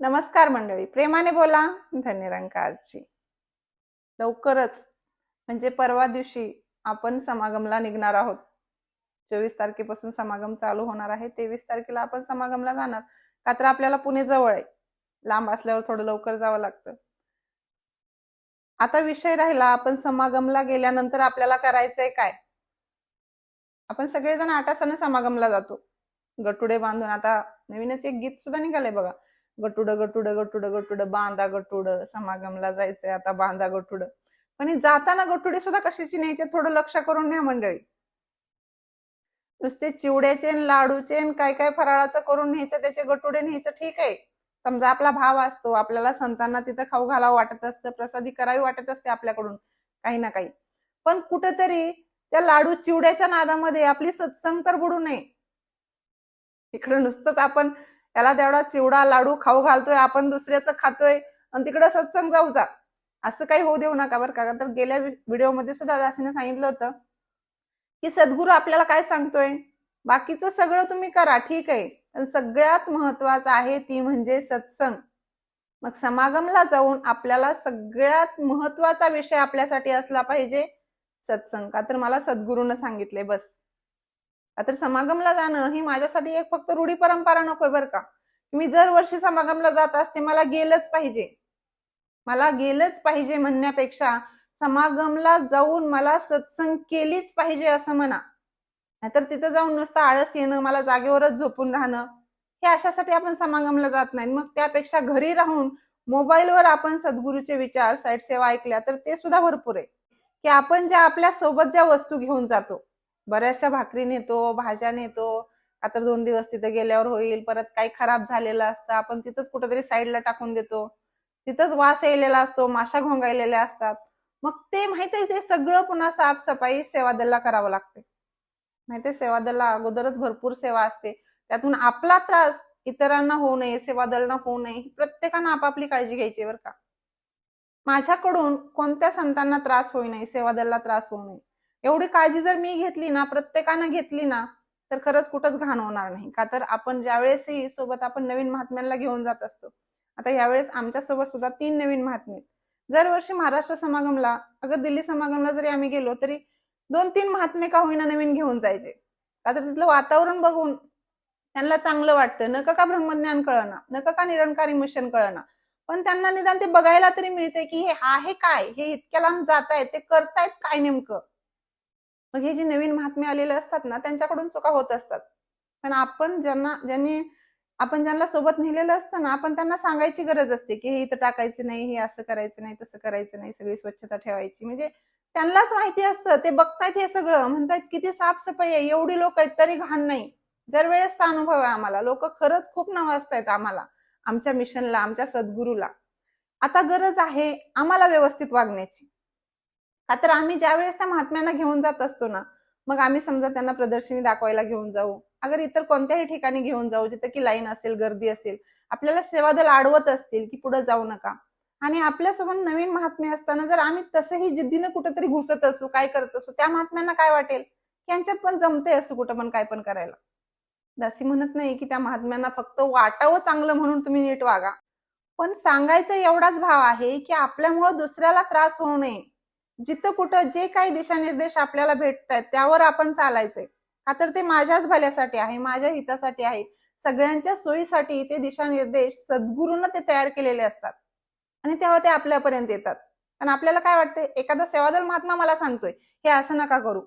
नमस्कार मंडळी प्रेमाने बोला धन्यरंकारची लवकरच म्हणजे परवा दिवशी आपण समागमला निघणार आहोत. चोवीस तारखेपासून समागम चालू होणार आहे तेवीस तारखेला आपण समागमला जाणार. का तर आपल्याला पुणे जवळ आहे. लांब असल्यावर थोडं लवकर जावं लागतं. आता विषय राहिला आपण समागमला गेल्यानंतर आपल्याला करायचंय काय? आपण सगळेजण आटासाने समागमला जातो. गटुडे बांधून आता नवीनच एक गीत सुद्धा निघालंय बघा. गटुड गटुड गटुड गटुड बांधा गटुड समागमला जायचंय आता बांधा गटुड. पण जाताना गटुडे सुद्धा कशाची न्यायचे थोडं लक्ष करून न्या मंडळी. नुसते चिवड्याचे लाडूचे काय काय फराळाचं करून न्यायचं त्याचे गटुडे न्यायचं ठीक आहे. समजा आपला भाव असतो आपल्याला संतांना तिथं खाऊ घालावं वाटत असतं प्रसादी करावी वाटत असते आपल्याकडून काही ना काही. पण कुठेतरी त्या लाडू चिवड्याच्या नादामध्ये आपली सत्संग तर बुडू नये. इकडं नुसतंच आपण त्याला तेवढा चिवडा लाडू खाऊ घालतोय आपण दुसऱ्याचं खातोय आणि तिकडं सत्संग जाऊ जा. असं काही होऊ देऊ नका बरं का तर गेल्या व्हिडिओमध्ये सुद्धा दासीने सांगितलं होतं की सद्गुरू आपल्याला काय सांगतोय? बाकीचं सगळं तुम्ही करा ठीक आहे. पण सगळ्यात महत्वाचं आहे ती म्हणजे सत्संग. मग समागमला जाऊन आपल्याला सगळ्यात महत्त्वाचा विषय आपल्यासाठी असला पाहिजे सत्संग. का तर मला सद्गुरूनं सांगितले बस. तर समागमला जाणं ही माझ्यासाठी एक फक्त रूढी परंपरा नकोय बरं का. मी जर वर्षी समागमला जात असते मला गेलंच पाहिजे. मला गेलंच पाहिजे म्हणण्यापेक्षा समागमला जाऊन मला सत्संग केलीच पाहिजे असं म्हणा. नाहीतर तिथं जाऊन नुसतं आळस येणं मला जागेवरच झोपून राहणं हे अशासाठी आपण समागमला जात नाही. मग त्यापेक्षा घरी राहून मोबाईलवर आपण सद्गुरूचे विचार साईट सेवा ऐकल्या तर ते सुद्धा भरपूर आहे. की आपण ज्या आपल्यासोबत ज्या वस्तू घेऊन जातो बऱ्याचशा भाकरी नेतो भाज्या नेतो. आता दोन दिवस तिथे गेल्यावर होईल. परत काही खराब झालेलं असतं. आपण तिथंच कुठेतरी साईडला टाकून देतो. तिथंच वास यायलेला असतो माशा घोंगायलेल्या असतात. मग ते माहिती आहे ते सगळं पुन्हा साफसफाई सेवादलला करावं लागते. माहितीये सेवादलला अगोदरच भरपूर सेवा असते. त्यातून आपला त्रास इतरांना होऊ नये सेवादलना होऊ नये प्रत्येकानं आपापली काळजी घ्यायची बरं का. माझ्याकडून कोणत्या संतांना त्रास होऊ नये सेवादलला त्रास होऊ नये. एवढी काळजी जर मी घेतली ना प्रत्येकानं घेतली ना तर खरंच कुठंच घाण होणार नाही. का तर आपण ज्यावेळेसही सोबत आपण नवीन महात्म्यांना घेऊन जात असतो आता यावेळेस आमच्यासोबत सुद्धा तीन नवीन महात्मे दरवर्षी महाराष्ट्र समागमला अगर दिल्ली समागमला जरी आम्ही गेलो तरी दोन तीन महात्मे का होईना नवीन घेऊन जायचे. का तर तिथलं वातावरण बघून त्यांना चांगलं वाटतं. नका का ब्रह्मज्ञान कळना नका का निरंकारी मिशन कळना. पण त्यांना निदान ते बघायला तरी मिळते की हे आहे काय हे इतक्या लांब जात आहेत ते करतायत काय नेमकं? मग हे जे नवीन महात्मे आलेले असतात ना त्यांच्याकडून चुका होत असतात. पण आपण ज्यांना ज्यांनी आपण ज्यांना सोबत नेलेलं असतं ना आपण त्यांना सांगायची गरज असते की हे इथं टाकायचं नाही हे असं करायचं नाही तसं करायचं नाही सगळी स्वच्छता ठेवायची. म्हणजे त्यांनाच माहिती असतं ते बघतायत हे सगळं म्हणतायत किती साफसफाई आहे एवढी लोक आहेत तरी घाण नाही. जर वेळेसचा अनुभव आहे आम्हाला लोक खरंच खूप नवाजतायत आम्हाला आमच्या मिशनला आमच्या सद्गुरूला. आता गरज आहे आम्हाला व्यवस्थित वागण्याची. हा तर आम्ही ज्या वेळेस त्या महात्म्यांना घेऊन जात असतो ना मग आम्ही समजा त्यांना प्रदर्शनी दाखवायला घेऊन जाऊ. अगर इतर कोणत्याही ठिकाणी घेऊन जाऊ जिथे की लाईन असेल गर्दी असेल आपल्याला सेवादल अडवत असतील की पुढे जाऊ नका. आणि आपल्यासोबत नवीन महात्मे असताना जर आम्ही तसंही जिद्दीनं कुठेतरी घुसत असू काय करत असू त्या महात्म्यांना काय वाटेल? यांच्यात पण जमते असं कुठं पण काय पण करायला. दासी म्हणत नाही की त्या महात्म्यांना फक्त वाटावं चांगलं म्हणून तुम्ही नीट वागा. पण सांगायचा एवढाच भाव आहे की आपल्यामुळं दुसऱ्याला त्रास होऊ नये. जिथं कुठं जे काही दिशानिर्देश आपल्याला भेटत आहेत त्यावर आपण चालायचंय. का तर ते माझ्याच भल्यासाठी आहे माझ्या हितासाठी आहे. सगळ्यांच्या सोयीसाठी ते दिशानिर्देश सद्गुरूंना ते तयार केलेले असतात. आणि तेव्हा ते आपल्यापर्यंत येतात. पण आपल्याला काय वाटतंय? एखादा सेवादल महात्मा मला सांगतोय हे असं नका करू.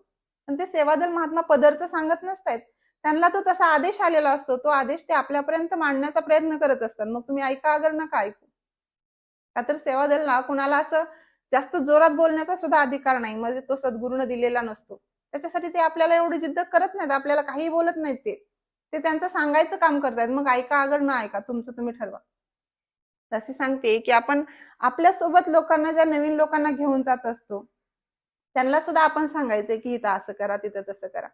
पण ते सेवादल महात्मा पदरचं सांगत नसतायत. त्यांना तो तसा आदेश आलेला असतो. तो आदेश ते आपल्यापर्यंत मांडण्याचा प्रयत्न करत असतात. मग तुम्ही ऐका अगर नका ऐकू. का तर सेवादलला कुणाला असं जास्त जोरात बोलण्याचा सुद्धा अधिकार नाही. म्हणजे तो सद्गुरूनं दिलेला नसतो. त्याच्यासाठी ते आपल्याला एवढी जिद्द करत नाहीत. आपल्याला काही बोलत नाहीत ते. ते त्यांचं सांगायचं काम करतायत. मग ऐका अगर ना ऐका तुमचं तुम्ही ठरवा. तसे सांगते की आपण आपल्यासोबत लोकांना ज्या नवीन लोकांना घेऊन जात असतो त्यांना सुद्धा आपण सांगायचंय की इथं असं करा तिथं तसं करा.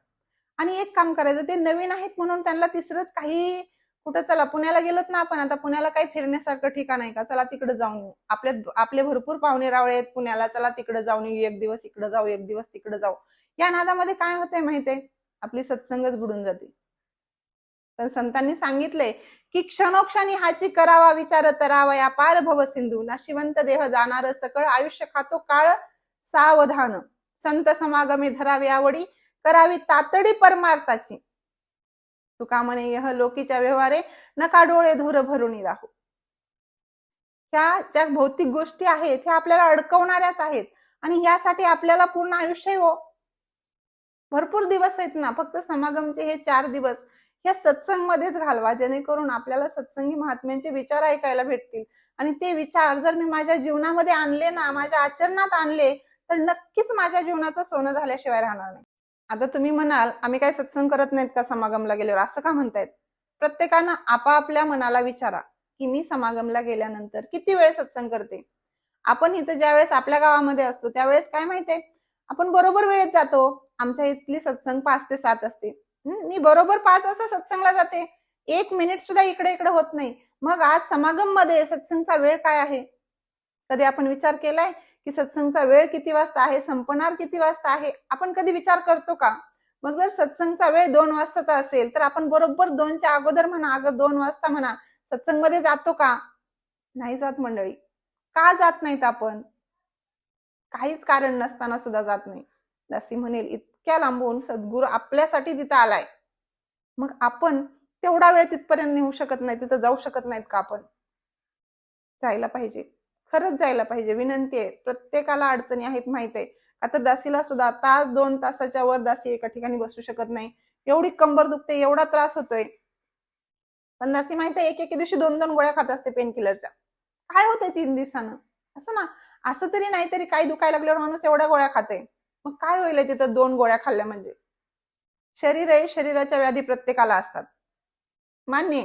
आणि एक काम करायचं ते नवीन आहेत म्हणून त्यांना तिसरंच काही कुठं चला पुण्याला गेलोत ना आपण आता पुण्याला काही फिरण्यासारखं ठिकाण आहे का? चला तिकडे जाऊन येऊ. आपले आपले भरपूर पाहुणे रावळे आहेत पुण्याला चला तिकडे जाऊन येऊ. एक दिवस इकडे जाऊ एक दिवस तिकडे जाऊ. या नादामध्ये काय होतंय माहितीये? आपली सत्संगच बुडून जाते. पण संतांनी सांगितले की क्षणोक्षणी हाची करावा विचार तरावा या पार भव सिंधू. नाशिवंत देह जाणार सकळ आयुष्य खातो काळ सावधान. संत समागमे धरावी आवडी करावी तातडी परमार्थाची. तुका म्हणे यह लोकीच्या व्यवहारे नका डोळे धुर भरून राहू. ह्या ज्या भौतिक गोष्टी आहेत ह्या आपल्याला अडकवणाऱ्याच आहेत आणि यासाठी आपल्याला पूर्ण आयुष्य हो. भरपूर दिवस आहेत ना फक्त समागमचे हे चार दिवस या सत्संग मध्येच घालवा जेणेकरून आपल्याला सत्संगी महात्म्यांचे विचार ऐकायला भेटतील. आणि ते विचार जर मी माझ्या जीवनामध्ये आणले ना माझ्या आचरणात आणले तर नक्कीच माझ्या जीवनाचं सोनं झाल्याशिवाय राहणार नाही. आता तुम्ही म्हणाल आम्ही काय सत्संग करत नाहीत का समागमला गेल्यावर? असं का म्हणतायत? प्रत्येकानं आपापल्या मनाला विचारा की मी समागमला गेल्यानंतर किती वेळ सत्संग करते? आपण इथं ज्यावेळेस आपल्या गावामध्ये असतो त्यावेळेस काय माहितीये आपण बरोबर वेळेत जातो. आमच्या इथली सत्संग पाच ते सात असते. मी बरोबर पाच वाजता सत्संगला जाते. एक मिनिट सुद्धा इकडे इकडे होत नाही. मग आज समागममध्ये सत्संगचा वेळ काय आहे? कधी आपण विचार केलाय? की सत्संगचा वेळ किती वाजता आहे संपणार किती वाजता आहे आपण कधी विचार करतो का? मग जर सत्संगचा वेळ दोन वाजताचा असेल तर आपण बरोबर दोनच्या अगोदर म्हणा अगं दोन वाजता म्हणा सत्संगमध्ये जातो का? नाही जात मंडळी. का जात नाहीत आपण? काहीच कारण नसताना सुद्धा जात नाही. दासी म्हणेल इतक्या लांबून सद्गुरू आपल्यासाठी तिथं आलाय. मग आपण तेवढा वेळ तिथपर्यंत नेऊ शकत नाही तिथं जाऊ शकत नाहीत का आपण? जायला पाहिजे. खरंच जायला पाहिजे. विनंती आहे. प्रत्येकाला अडचणी आहेत माहीत आहे. आता दासीला सुद्धा तास दोन तासाच्या वर दासी एका ठिकाणी बसू शकत नाही. एवढी कंबर दुखते एवढा त्रास होतोय. पण दासी माहीत आहे एक एके दिवशी दोन दोन गोळ्या खात असते पेन किलरच्या काय होतंय तीन दिवसानं? असं ना. असं तरी नाही तरी काही दुखायला लागल्यावर माणूस एवढ्या गोळ्या खाते. मग काय होईल तिथं दोन गोळ्या खाल्ल्या म्हणजे? शरीर आहे शरीराच्या व्याधी प्रत्येकाला असतात. मान्य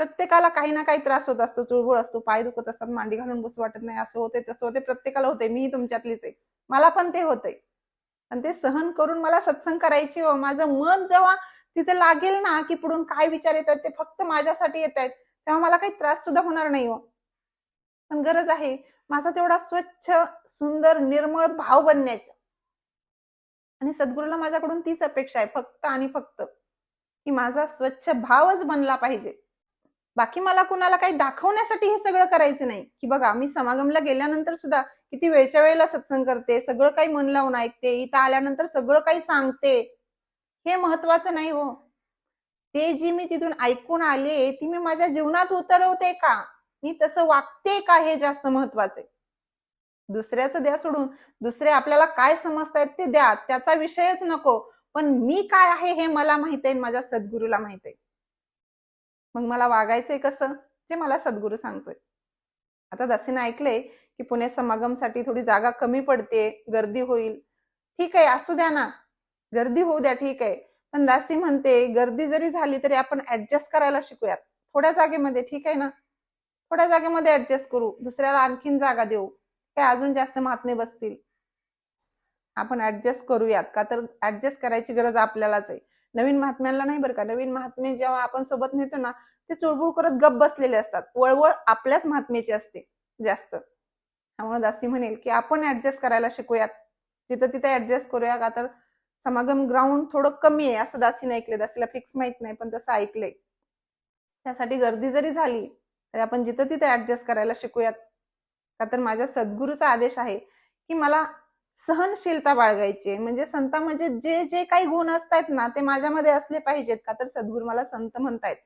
प्रत्येकाला काही ना काही त्रास होत असतो चुळबुळ असतो पाय दुखत असतात मांडी घालून बसू वाटत नाही असं होते तसं होते प्रत्येकाला होते मीही तुमच्यातलीच आहे. मला पण ते होतंय. आणि ते सहन करून मला सत्संग करायची व माझं मन जेव्हा तिथे लागेल ना की पुढून काय विचार येतात ते फक्त माझ्यासाठी येत आहेत तेव्हा मला काही त्रास सुद्धा होणार नाही हो. पण गरज आहे माझा तेवढा स्वच्छ सुंदर निर्मळ भाव बनण्याचा. आणि सद्गुरूला माझ्याकडून तीच अपेक्षा आहे फक्त आणि फक्त की माझा स्वच्छ भावच बनला पाहिजे. बाकी मला कुणाला काही दाखवण्यासाठी हे सगळं करायचं नाही. की बघा मी समागमला गेल्यानंतर सुद्धा किती वेळच्या वेळेला सत्संग करते सगळं काही मन लावून ऐकते इथं आल्यानंतर सगळं काही सांगते. हे महत्वाचं नाही हो. ते जी मी तिथून ऐकून आले ती मी माझ्या जीवनात उतरवते का? मी तसं वागते का हे जास्त महत्वाचं आहे? दुसऱ्याचं द्या सोडून. दुसरे आपल्याला काय समजतायत ते द्या. त्याचा विषयच नको. पण मी काय आहे हे मला माहीत आहे माझ्या सद्गुरूला माहीत आहे. मग मला वागायचंय कसं? जे मला सद्गुरू सांगतोय. आता दासीनं ऐकलंय की पुणे समागमसाठी थोडी जागा कमी पडते गर्दी होईल. ठीक आहे असू द्या ना. गर्दी होऊ द्या ठीक आहे. पण दासी म्हणते गर्दी जरी झाली तरी आपण ऍडजस्ट करायला शिकूयात. थोड्या जागेमध्ये ठीक आहे ना? थोड्या जागेमध्ये ऍडजस्ट करू. दुसऱ्याला आणखीन जागा देऊ. काय अजून जास्त महात्मे बसतील. आपण ऍडजस्ट करूयात. का तर ऍडजस्ट करायची गरज आपल्यालाच आहे. नवीन महात्म्यांना नाही बरं का? नवीन महात्मे जेव्हा आपण सोबत नेतो ना ते चुळबुळ करत गप बसलेले असतात. वळवळ आपल्याच महात्मेची असते जास्त. त्यामुळे दासी म्हणेल की आपण ऍडजस्ट करायला शिकूयात. जिथं तिथे ऍडजस्ट करूया का तर समागम ग्राउंड थोडं कमी आहे असं दासीने ऐकले दासीला फिक्स माहीत नाही पण तसं ऐकलंय. त्यासाठी गर्दी जरी झाली तरी आपण जिथं तिथे ऍडजस्ट करायला शिकूयात. का तर माझ्या सद्गुरूचा आदेश आहे की मला सहनशीलता बाळगायची आहे. म्हणजे, म्हणजे जे जे काही गुण असतात ना ते माझ्यामध्ये असले पाहिजेत का? तर सद्गुरू मला संत म्हणतायत.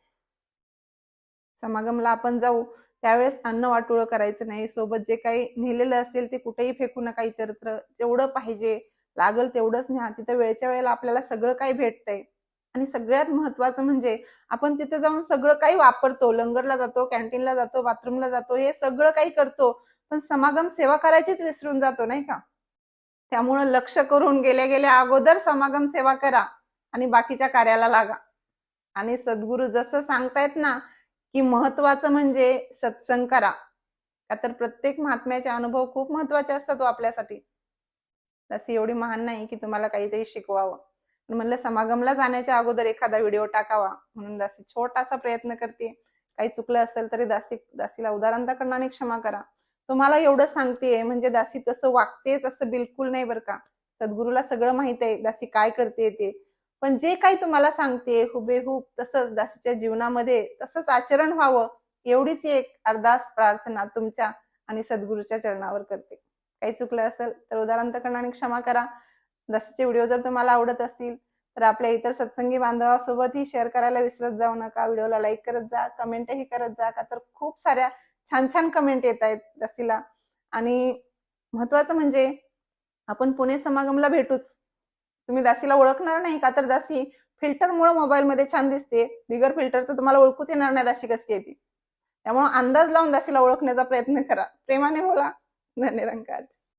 समागमला आपण जाऊ त्यावेळेस अन्न वाटोळं करायचं नाही. सोबत जे काही नेलेलं असेल ते कुठेही फेकू नका इतरत्र. जेवढं पाहिजे लागल तेवढंच न्या. तिथं वेळच्या वेळेला आपल्याला सगळं काही भेटतंय. आणि सगळ्यात महत्वाचं म्हणजे आपण तिथे जाऊन सगळं काही वापरतो. लंगरला जातो कॅन्टीनला जातो बाथरूमला जातो हे सगळं काही करतो. पण समागम सेवा करायचीच विसरून जातो नाही का? त्यामुळं लक्ष करून गेल्या गेल्या अगोदर समागम सेवा करा आणि बाकीच्या कार्याला लागा. आणि सद्गुरू जसं सांगतायत ना की महत्वाचं म्हणजे सत्संग करा. का तर प्रत्येक महात्म्याचे अनुभव खूप महत्त्वाचे असतात हो आपल्यासाठी. तशी एवढी महान नाही की तुम्हाला काहीतरी शिकवावं. पण म्हणलं समागमला जाण्याच्या अगोदर एखादा व्हिडिओ टाकावा म्हणून दासी छोटासा प्रयत्न करते. काही चुकलं असेल तरी दासी दासीला उदाहरणता करणाने क्षमा करा. तुम्हाला एवढं सांगते म्हणजे दासी तसं वागतेच असं बिलकुल नाही बरं का. सद्गुरूला सगळं माहीत आहे दासी काय करते ते. पण जे काही तुम्हाला सांगते हुबेहूब तसंच दासीच्या जीवनामध्ये तसंच आचरण व्हावं एवढीच एक अरदास प्रार्थना तुमच्या आणि सद्गुरूच्या चरणावर करते. काही चुकलं असेल तर उदाहरण क्षमा करा. दासीचे व्हिडिओ जर तुम्हाला आवडत असतील तर आपल्या इतर सत्संगी बांधवासोबतही शेअर करायला विसरत जाऊ नका. व्हिडिओला लाईक करत जा कमेंटही करत जा का तर खूप साऱ्या छान छान कमेंट येत आहेत रसीला आणि महत्वाचं म्हणजे आपण पुणे समागमला भेटूच. तुम्ही दासीला ओळखणार नाही का? तर दासी फिल्टरमुळे मोबाईलमध्ये छान दिसते बिगर फिल्टरचं तुम्हाला ओळखूच येणार नाही दासी कशी येते त्यामुळे अंदाज लावून दासीला ओळखण्याचा प्रयत्न करा. प्रेमाने बोला. धन्यरंकार